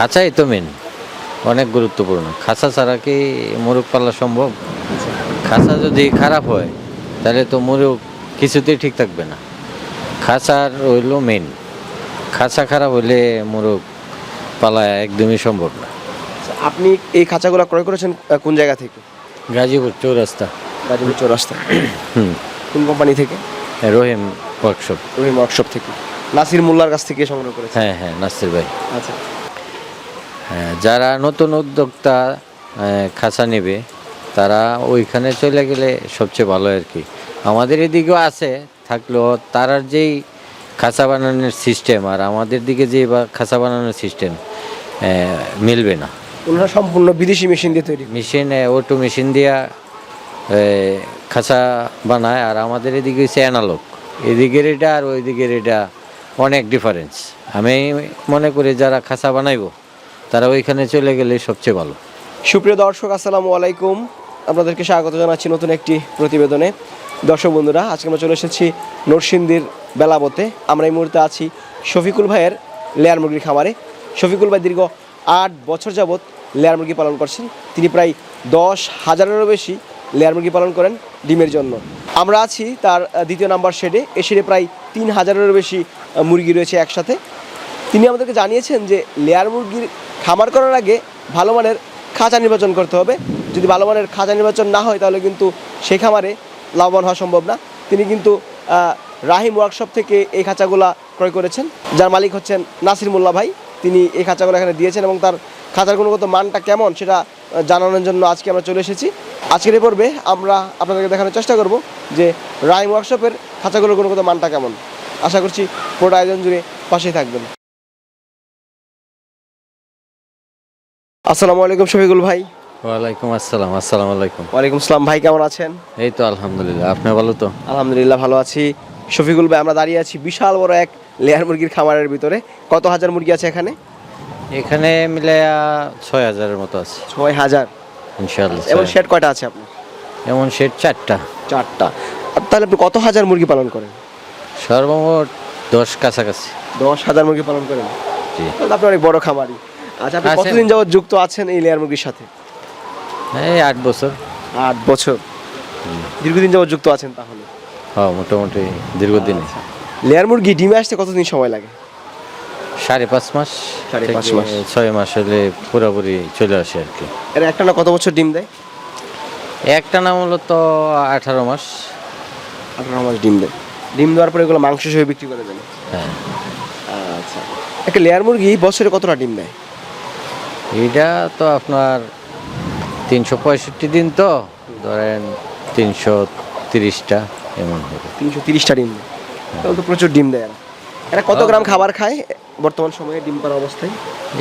খাঁচাই তো মেন অনেক গুরুত্বপূর্ণ। খাঁচা ছাড়া কি মোরগ পালা সম্ভব? খাঁচা যদি খারাপ হয় তাহলে তো মোরগ কিছুতেই ঠিক থাকবে না। খাঁচার হইল মেন খাঁচা খারাপ হইলে মোরগ পালা একদমই সম্ভব না। আচ্ছা, আপনি এই খাঁচাগুলো ক্রয় করেছেন কোন জায়গা থেকে? গাজীপুর চৌরাস্তা। গাজীপুর চৌরাস্তা। হুম। কোন কোম্পানি থেকে? রহিম ওয়ার্কশপ রহিম ওয়ার্কশপ থেকে। নাসির মোল্লার কাছ থেকে সংগ্রহ করেছেন? হ্যাঁ হ্যাঁ নাসির ভাই। আচ্ছা। হ্যাঁ, যারা নতুন উদ্যোক্তা আহ, খাঁচা নেবে তারা ওইখানে চলে গেলে সবচেয়ে ভালো আর কি। আমাদের এদিকেও আছে থাকলেও তারার যেই খাঁচা বানানোর সিস্টেম আর আমাদের দিকে যে বা খাঁচা বানানোর সিস্টেম মিলবে না। ওনারা সম্পূর্ণ বিদেশি মেশিন দিয়ে তৈরি। মেশিন অটো মেশিন দিয়া খাঁচা বানায় আর আমাদের এদিকে হচ্ছে অ্যানালগ এদিকের এটা আর ওই দিকের এটা অনেক ডিফারেন্স আমি মনে করি যারা খাঁচা বানাইবো তারা ওইখানে চলে গেলে সবচেয়ে ভালো। সুপ্রিয় দর্শক, আসসালামু আলাইকুম। আপনাদেরকে স্বাগত জানাচ্ছি নতুন একটি প্রতিবেদনে। দর্শক বন্ধুরা, আজকে আমরা চলে এসেছি নরসিংদীর বেলাবতে। আমরা এই মুহূর্তে আছি শফিকুল ভাইয়ের লেয়ার মুরগির খামারে। শফিকুল ভাই দীর্ঘ আট বছর যাবৎ লেয়ার মুরগি পালন করছেন। তিনি প্রায় দশ হাজারেরও বেশি লেয়ার মুরগি পালন করেন ডিমের জন্য। আমরা আছি তার দ্বিতীয় নাম্বার শেডে। এ শেডে প্রায় তিন হাজারেরও বেশি মুরগি রয়েছে একসাথে। তিনি আমাদেরকে জানিয়েছেন যে লেয়ার মুরগির খামার করার আগে ভালো মানের খাঁচা নির্বাচন করতে হবে। যদি ভালো মানের খাঁচা নির্বাচন না হয়, তাহলে কিন্তু সেই খামারে লাভবান হওয়া সম্ভব না। তিনি কিন্তু রাহিম ওয়ার্কশপ থেকে এই খাঁচাগুলা ক্রয় করেছেন। যার মালিক হচ্ছেন নাসির মোল্লা ভাই। তিনি এই খাঁচাগুলো এখানে দিয়েছেন এবং তার খাঁচার গুণগত মানটা কেমন সেটা জানানোর জন্য আজকে আমরা চলে এসেছি। আজকের এই পর্বে আমরা আপনাদেরকে দেখানোর চেষ্টা করব যে রাহিম ওয়ার্কশপের খাঁচাগুলোর গুণগত মানটা কেমন। আশা করছি পুরোটা আয়োজন জুড়ে পাশেই থাকবেন। আসসালামু আলাইকুম শফিকুল ভাই। ওয়ালাইকুম আসসালাম আসসালামু আলাইকুম। ওয়ালাইকুম আসসালাম ভাই কেমন আছেন? এই তো আলহামদুলিল্লাহ আপনি ভালো তো? আলহামদুলিল্লাহ ভালো আছি। শফিকুল ভাই আমরা দাঁড়িয়ে আছি বিশাল বড় এক লেয়ার মুরগির খামারের ভিতরে। কত হাজার মুরগি আছে এখানে? এখানে মিলে ছয় হাজারের মতো আছে। ছয় হাজার। ইনশাল্লাহ এবং শেড কয়টা আছে আপনার? এমন সেট চারটা। চারটা। তাহলে আপনি কত হাজার মুরগি পালন করেন? সর্বমোট দশ কাছাকাছি। দশ হাজার মুরগি পালন করেন? জি। আপনি অনেক বড় খামারি আচ্ছা আপনি আছেন। কতদিন যাবত যুক্ত আছেন এই লেয়ার মুরগির সাথে? এই আট বছর। আট বছর। দীর্ঘদিন যাবত যুক্ত আছেন তাহলে? হ্যাঁ মোটামুটি দীর্ঘদিনে লেয়ার মুরগি ডিমে আসতে কতদিন সময় লাগে? সাড়ে পাঁচ মাস সাড়ে পাঁচ মাস। ছয় মাস হলে পুরোপুরি চলে আসে আর কি। এর একটা না কত বছর ডিম দেয়? একটা নাম মূলত আঠারো মাস। আঠারো মাস ডিম দেয়। ডিম দেওয়ার পরে এগুলো মাংস হিসেবে বিক্রি করে দেন। হ্যাঁ। আচ্ছা। একটা লেয়ার মুরগি বছরে কতটা ডিম দেয়? এইটা তো আপনার তিনশো পঁয়ষট্টি দিন তো ধরেন তিনশো তিরিশটা এমন হবে। তিনশো তিরিশটা ডিম। দেয় তাহলে তো প্রচুর ডিম দেয় এরা। এরা কত গ্রাম খাবার খায় বর্তমান সময়ে ডিম পাড়া অবস্থায়?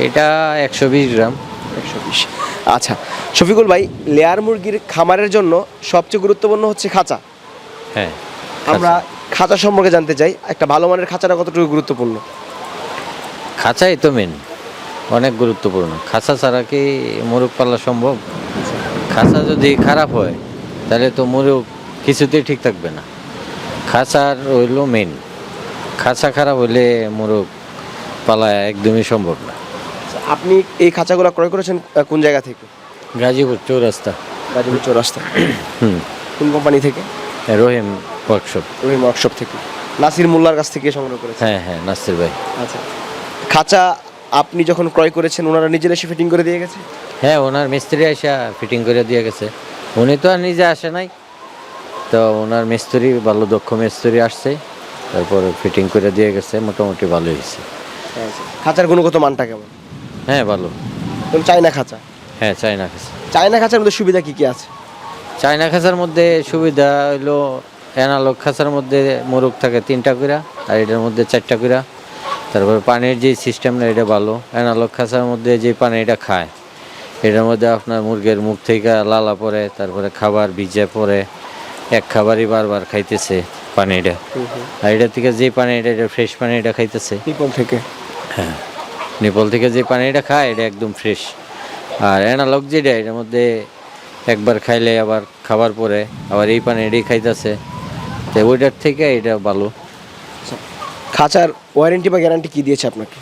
এটা একশো বিশ গ্রাম। একশো বিশ। আচ্ছা শফিকুল ভাই লেয়ার মুরগির খামারের জন্য সবচেয়ে গুরুত্বপূর্ণ হচ্ছে খাঁচা। হ্যাঁ আমরা খাঁচা। সম্পর্কে জানতে চাই একটা ভালো মানের খাঁচাটা কতটুকু গুরুত্বপূর্ণ? খাঁচাই তো মেন অনেক গুরুত্বপূর্ণ। খাঁচা ছাড়া কি মোরগ পালা সম্ভব? খাঁচা যদি খারাপ হয় তাহলে তো মোরগ কিছুতেই ঠিক থাকবে না। খাঁচার হইল মেন খাঁচা খারাপ হইলে মোরগ পালা একদমই সম্ভব না। আপনি এই খাঁচাগুলো ক্রয় করেছেন কোন জায়গা থেকে? গাজীপুর চৌরাস্তা। গাজীপুর চৌরাস্তা। হুম। কোন কোম্পানি থেকে? রহিম ওয়ার্কশপ রহিম ওয়ার্কশপ থেকে। নাসির মোল্লার কাছ থেকে সংগ্রহ করেছেন? হ্যাঁ হ্যাঁ নাসির ভাই। আচ্ছা। খাঁচা আপনি যখন ক্রয় করেছেন ওনারা নিজেরা এসে ফিটিং করে দিয়ে গেছে? হ্যাঁ ওনার মিস্ত্রি এসে ফিটিং করে দিয়ে গেছে। উনি তো আর নিজে আসে নাই। তো ওনার মিস্ত্রি ভালো দক্ষ মিস্ত্রি আসছে। তারপর ফিটিং করে দিয়ে গেছে মোটামুটি ভালো হয়েছে। খাঁচার গুণগত মানটা কেমন? হ্যাঁ ভালো। এবং চায়না খাঁচা? হ্যাঁ চায়না খাঁচা। চায়না খাঁচার মধ্যে সুবিধা কী কী আছে? চায়না খাঁচার মধ্যে সুবিধা হইল অ্যানালগ খাঁচার মধ্যে মোরগ থাকে তিনটা কইরা আর এটার মধ্যে চারটা কইরা। তারপরে পানির যে সিস্টেমটা এটা ভালো। অ্যানালগ খাঁচার মধ্যে যে পানিটা খায় এটার মধ্যে আপনার মুরগের মুখ থেকে লালা পড়ে তারপরে খাবার ভিজে পড়ে এক খাবারই বারবার খাইতেছে পানিটা। আর এটা থেকে যে পানিটা এটা ফ্রেশ পানিটা খাইতেছে। পিপল থেকে? হ্যাঁ। নিপল থেকে যে পানিটা খায় এটা একদম ফ্রেশ আর অ্যানালগ যেটা এটার মধ্যে একবার খাইলে আবার খাবার পরে আবার এই পানিটাই খাইতেছে। তো ওইটার থেকে এটা ভালো। খাঁচার ওয়ারেন্টি বা গ্যারান্টি কি দিয়েছে আপনাকে?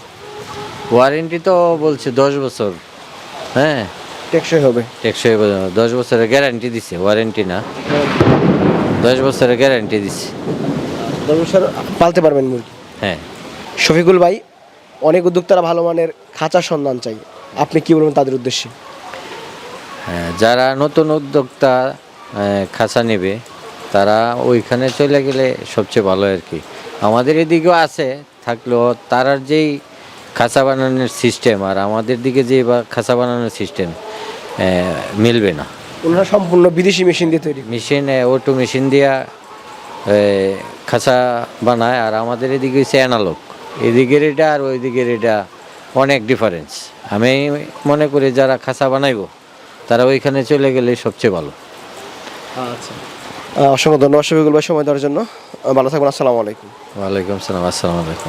ওয়ারেন্টি তো বলছে দশ বছর। হ্যাঁ। টেকসই হবে। টেকসই ব- দশ বছরের গ্যারান্টি দিছে ওয়ারেন্টি না। দশ বছরের গ্যারান্টি দিছে। দশ বছর পালতে পারবেন মুরগি? হ্যাঁ। শফিকুল ভাই অনেক উদ্যোক্তারা ভালো মানের খাঁচার সন্ধান চাই। আপনি কি বলবেন তাদের উদ্দেশ্যে? হ্যাঁ, যারা নতুন উদ্যোক্তা খাঁচা নেবে তারা ওইখানে চলে গেলে সবচেয়ে ভালো আর কি। আমাদের এদিকেও আছে থাকলেও তারার যেই খাঁচা বানানোর সিস্টেম আর আমাদের দিকে যে বা খাঁচা বানানোর সিস্টেম মিলবে না। ওনারা সম্পূর্ণ বিদেশি মেশিন দিয়ে তৈরি। মেশিন অটো মেশিন দিয়া খাঁচা বানায় আর আমাদের এদিকে হচ্ছে অ্যানালগ এদিকের এটা আর ওই দিকের এটা অনেক ডিফারেন্স আমি মনে করি যারা খাঁচা বানাইবো তারা ওইখানে চলে গেলে সবচেয়ে ভালো। আচ্ছা। অসংখ্য ধন্যবাদ ভাই সময় দেওয়ার জন্য। ভালো থাকবেন আসসালামু আলাইকুম। ওয়ালাইকুম আসসালাম আসসালামু আলাইকুম।